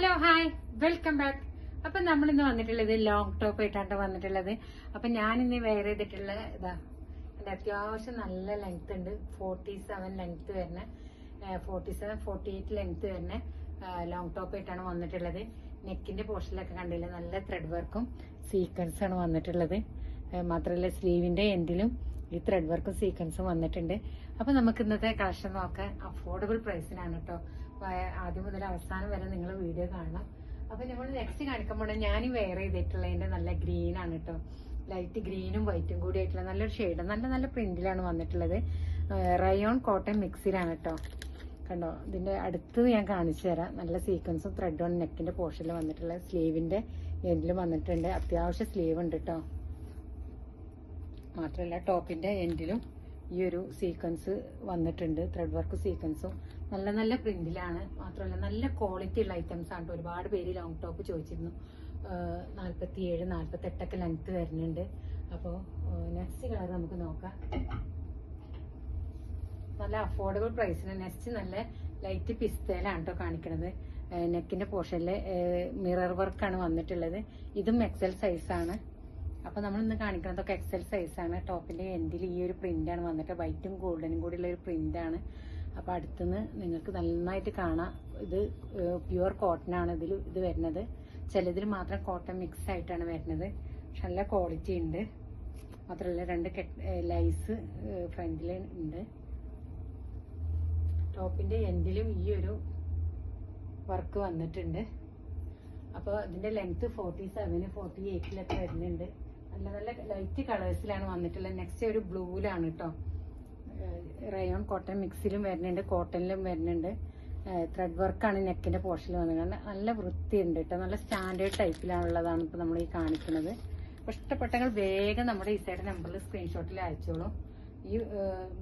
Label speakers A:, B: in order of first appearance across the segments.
A: Hello hi welcome back അപ്പൊ നമ്മളിന്ന് വന്നിട്ടുള്ളത് ലോങ് ടോപ്പ് ആയിട്ടാണ് വന്നിട്ടുള്ളത്. അപ്പൊ ഞാൻ ഇന്ന് വെയർ ചെയ്തിട്ടുള്ള ഇതാ എന്റെ അത്യാവശ്യം നല്ല ലെങ്ത് ഉണ്ട്. ഫോർട്ടി സെവൻ ലെങ്ത് വരുന്ന. Forty seven forty eight length വരുന്ന ലോങ് ടോപ്പ് ആയിട്ടാണ് വന്നിട്ടുള്ളത്. നെക്കിന്റെ പോർഷനിലൊക്കെ കണ്ടില്ല? നല്ല ത്രെഡ് വർക്കും സീക്വൻസ് ആണ് വന്നിട്ടുള്ളത്. മാത്രമല്ല സ്ലീവിന്റെ എൻഡിലും ഈ ത്രെഡ് വർക്കും സീക്വൻസും വന്നിട്ടുണ്ട്. അപ്പൊ നമുക്ക് ഇന്നത്തെ കളക്ഷൻ നോക്കാൻ അഫോർഡബിൾ പ്രൈസിനാണ് കേട്ടോ ആദ്യം മുതൽ അവസാനം വരെ നിങ്ങൾ വീഡിയോ കാണണം. അപ്പൊ നമ്മൾ നെക്സ്റ്റ് കാണിക്കുമ്പോൾ ഞാൻ വെയർ ചെയ്തിട്ടുള്ളതിന്റെ നല്ല ഗ്രീൻ ആണ് കേട്ടോ ലൈറ്റ് ഗ്രീനും വൈറ്റും കൂടി ആയിട്ടുള്ള നല്ലൊരു ഷെയ്ഡ് നല്ല നല്ല പ്രിന്റിലാണ് വന്നിട്ടുള്ളത്. റയോൺ കോട്ടൺ മിക്സിലാണ് കേട്ടോ കണ്ടോ? ഇതിന്റെ അടുത്ത് ഞാൻ കാണിച്ചു തരാം. നല്ല സീക്വൻസും ത്രെഡ് ഓൺ നെക്കിന്റെ പോർഷനിൽ വന്നിട്ടുള്ള സ്ലീവിന്റെ എൻഡിൽ വന്നിട്ടുണ്ട്. അത്യാവശ്യം സ്ലീവ് ഉണ്ട് കേട്ടോ മാത്രമല്ല ടോപ്പിന്റെ എൻഡിലും ഈ ഒരു സീക്വൻസ് വന്നിട്ടുണ്ട് ത്രെഡ് വർക്ക് സീക്വൻസും. നല്ല നല്ല പ്രിന്റിലാണ്. മാത്രമല്ല നല്ല ക്വാളിറ്റി ഉള്ള ഐറ്റംസ് ആണ്. ഒരുപാട് പേര് ലോങ് ടോപ്പ് ചോദിച്ചിരുന്നു. നാൽപ്പത്തി ഏഴ് നാൽപ്പത്തി എട്ടൊക്കെ ലെങ്ത് വരുന്നുണ്ട് അപ്പോൾ നെക്സ്റ്റ് കളർ നമുക്ക് നോക്കാം. നല്ല അഫോർഡബിൾ പ്രൈസിന് നെക്സ്റ്റ് നല്ല ലൈറ്റ് പിസ്തയിലാണ് കേട്ടോ കാണിക്കുന്നത് നെക്കിന്റെ പോർഷനിൽ മിറർ വർക്കാണ് വന്നിട്ടുള്ളത്. ഇതും എക്സൽ സൈസാണ് അപ്പൊ നമ്മൾ ഇന്ന് കാണിക്കുന്നതൊക്കെ എക്സൽ സൈസാണ് ടോപ്പിന്റെ എൻഡിൽ ഈ ഒരു പ്രിന്റ് ആണ് വന്നിട്ട് വൈറ്റും ഗോൾഡനും കൂടി ഉള്ള ഒരു പ്രിന്റ് ആണ്. അപ്പൊ അടുത്തുനിന്ന് നിങ്ങൾക്ക് നന്നായിട്ട് കാണാം. ഇത് പ്യുവർ കോട്ടൺ ആണ് ഇതിൽ ഇത് വരുന്നത്. ചിലതിൽ മാത്രം കോട്ടൺ മിക്സ് ആയിട്ടാണ് വരുന്നത്. പക്ഷെ നല്ല ക്വാളിറ്റി ഉണ്ട്. മാത്രമല്ല രണ്ട് ലൈസ് ഫ്രണ്ടിൽ ഉണ്ട്. ടോപ്പിന്റെ എൻഡിലും ഈ ഒരു വർക്ക് വന്നിട്ടുണ്ട്. അപ്പോൾ ഇതിന്റെ ലെങ്ത് ഫോർട്ടി സെവന് ഫോർട്ടി എയ്റ്റിലൊക്കെ വരുന്നുണ്ട്. നല്ല നല്ല ലൈറ്റ് കളേഴ്സിലാണ് വന്നിട്ടുള്ളത്. നെക്സ്റ്റ് ഒരു ബ്ലൂവിലാണ് കേട്ടോ റയോൺ കോട്ടൺ മിക്സിലും വരുന്നുണ്ട് കോട്ടണിലും വരുന്നുണ്ട്. ത്രെഡ് വർക്കാണ് നെക്കിന്റെ പോർഷനിൽ വന്നത് നല്ല വൃത്തിയുണ്ട് കേട്ടോ നല്ല സ്റ്റാൻഡേർഡ് ടൈപ്പിലാണുള്ളതാണ് ഇപ്പോൾ നമ്മൾ ഈ കാണിക്കുന്നത്. അപ്പോൾ ഇഷ്ടപ്പെട്ടങ്ങൾ വേഗം നമ്മുടെ ഈ സൈഡ് നമ്പറിൽ സ്ക്രീൻഷോട്ടിൽ അയച്ചോളൂ. ഈ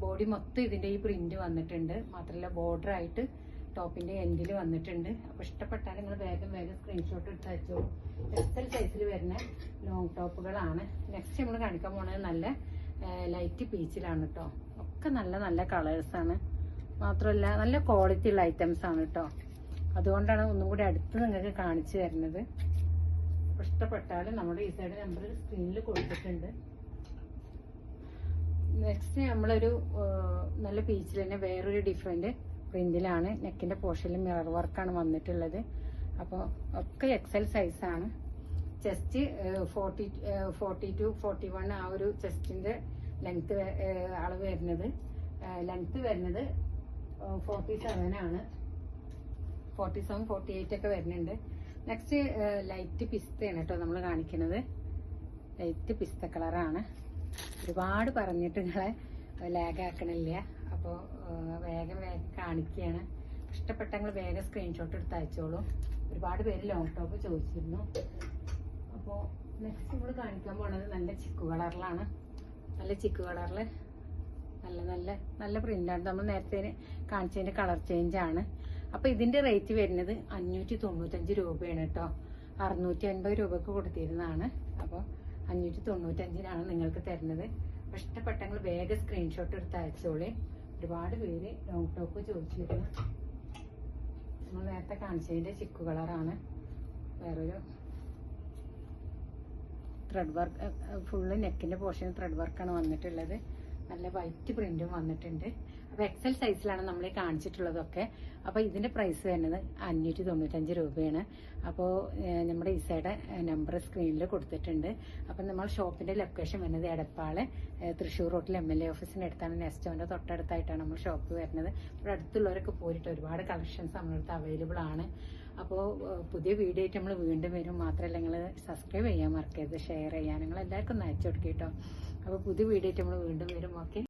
A: ബോഡി മൊത്തം ഇതിന്റെ ഈ പ്രിന്റ് വന്നിട്ടുണ്ട്. മാത്രമല്ല ബോർഡർ ആയിട്ട് ടോപ്പിന്റെ എൻഡിൽ വന്നിട്ടുണ്ട്. അപ്പൊ ഇഷ്ടപ്പെട്ടാൽ നിങ്ങൾ വേഗം വേഗം സ്ക്രീൻഷോട്ട് എടുത്ത് എത്ര എക്സൽ സൈസിൽ വരുന്ന ലോങ് ടോപ്പുകളാണ് നെക്സ്റ്റ് നമ്മൾ കാണിക്കാൻ പോണത് നല്ല ലൈറ്റ് പീച്ചിലാണ് കേട്ടോ ഒക്കെ നല്ല നല്ല കളേഴ്സ് ആണ്. മാത്രമല്ല നല്ല ക്വാളിറ്റി ഉള്ള ഐറ്റംസ് ആണ് കേട്ടോ അതുകൊണ്ടാണ് ഒന്നും കൂടി അടുത്ത് നിങ്ങൾക്ക് കാണിച്ചു തരുന്നത്. ഇഷ്ടപ്പെട്ടാൽ നമ്മുടെ ഈ സൈഡ് നമ്പർ സ്ക്രീനിൽ കൊടുത്തിട്ടുണ്ട്. നെക്സ്റ്റ് നമ്മളൊരു നല്ല പീച്ചിൽ തന്നെ വേറൊരു ഡിഫറെന്റ് പ്രിന്റിലാണ്. നെക്കിന്റെ പോർഷനിൽ മിറർ വർക്കാണ് വന്നിട്ടുള്ളത്. അപ്പോൾ ഒക്കെ എക്സൽ സൈസാണ് chest forty forty two forty one ആ ഒരു ചെസ്റ്റിന്റെ ലെങ്ത് അളവ് വരുന്നത്. ലെങ്ത് വരുന്നത് ഫോർട്ടി സെവൻ ആണ്. ഫോർട്ടി സെവൻ ഫോർട്ടി എയ്റ്റ് ഒക്കെ വരുന്നുണ്ട്. നെക്സ്റ്റ് ലൈറ്റ് പിസ്തയാണ് കേട്ടോ നമ്മൾ കാണിക്കുന്നത്. ലൈറ്റ് പിസ്ത കളറാണ് ഒരുപാട് പറഞ്ഞിട്ട് നിങ്ങളെ ലാഗ് ആക്കണില്ല. അപ്പോൾ വേഗം വേഗം കാണിക്കുകയാണ് ഇഷ്ടപ്പെട്ടെങ്കിൽ വേഗം സ്ക്രീൻഷോട്ട് എടുത്ത് അയച്ചോളൂ. ഒരുപാട് പേര് ലോങ് ടോപ്പ് ചോദിച്ചിരുന്നു. അപ്പോൾ നെക്സ്റ്റ് നമ്മൾ കാണിക്കാൻ പോണത് നല്ല ചിക്കു കളറിലാണ്. നല്ല ചിക്കു കളറിൽ നല്ല നല്ല നല്ല പ്രിന്റാണ് നമ്മൾ നേരത്തെ കാണിച്ചതിന്റെ കളർ ചേഞ്ച് ആണ്. അപ്പൊ ഇതിന്റെ റേറ്റ് വരുന്നത് അഞ്ഞൂറ്റി തൊണ്ണൂറ്റഞ്ച് രൂപയാണ് കേട്ടോ. അറുന്നൂറ്റി അൻപത് രൂപക്ക് കൊടുത്തിരുന്നതാണ്. അപ്പോൾ അഞ്ഞൂറ്റി തൊണ്ണൂറ്റഞ്ചിനാണ് നിങ്ങൾക്ക് തരുന്നത്. ഇഷ്ടപ്പെട്ടെങ്കിൽ വേഗം സ്ക്രീൻഷോട്ട് എടുത്ത് അയച്ചോളേ. ഒരുപാട് പേര് ലോങ് ടോപ്പ് ചോദിച്ചിരുന്നു. നമ്മൾ നേരത്തെ കാണിച്ചതിന്റെ ചിക്കു കളറാണ് വേറൊരു ത്രെഡ് വർക്ക് ഫുള്ള് നെക്കിന്റെ പോർഷൻ ത്രെഡ് വർക്കാണ് വന്നിട്ടുള്ളത്. നല്ല വൈറ്റ് പ്രിന്റും വന്നിട്ടുണ്ട്. അപ്പൊ എക്സൽ സൈസിലാണ് നമ്മൾ കാണിച്ചിട്ടുള്ളതൊക്കെ. അപ്പൊ ഇതിന്റെ പ്രൈസ് വരുന്നത് അഞ്ഞൂറ്റി തൊണ്ണൂറ്റഞ്ച് രൂപയാണ് അപ്പോൾ നമ്മുടെ ഈസയുടെ നമ്പർ സ്ക്രീനിൽ കൊടുത്തിട്ടുണ്ട്. അപ്പം നമ്മൾ ഷോപ്പിന്റെ ലൊക്കേഷൻ വരുന്നത് എടപ്പാൾ തൃശ്ശൂർ റോട്ടിൽ എം എൽ എ ഓഫീസിന് അടുത്താണ്. നെസ്റ്റോന്റെ തൊട്ടടുത്തായിട്ടാണ് നമ്മൾ ഷോപ്പ് വരുന്നത്. ഇവിടെ അടുത്തുള്ളവരൊക്കെ പോയിട്ട് ഒരുപാട് കളക്ഷൻസ് നമ്മളടുത്ത് അവൈലബിൾ ആണ്. അപ്പോൾ പുതിയ വീഡിയോ ആയിട്ട് നമ്മൾ വീണ്ടും വരും. മാത്രമല്ല നിങ്ങൾ സബ്സ്ക്രൈബ് ചെയ്യാൻ മറക്കരുത്. ഷെയർ ചെയ്യാൻ. നിങ്ങൾ എല്ലാവർക്കും ഒന്ന് അയച്ചു കൊടുക്കുക കേട്ടോ. അപ്പോൾ പുതിയ വീഡിയോ നമ്മൾ വീണ്ടും വരും. ഓക്കെ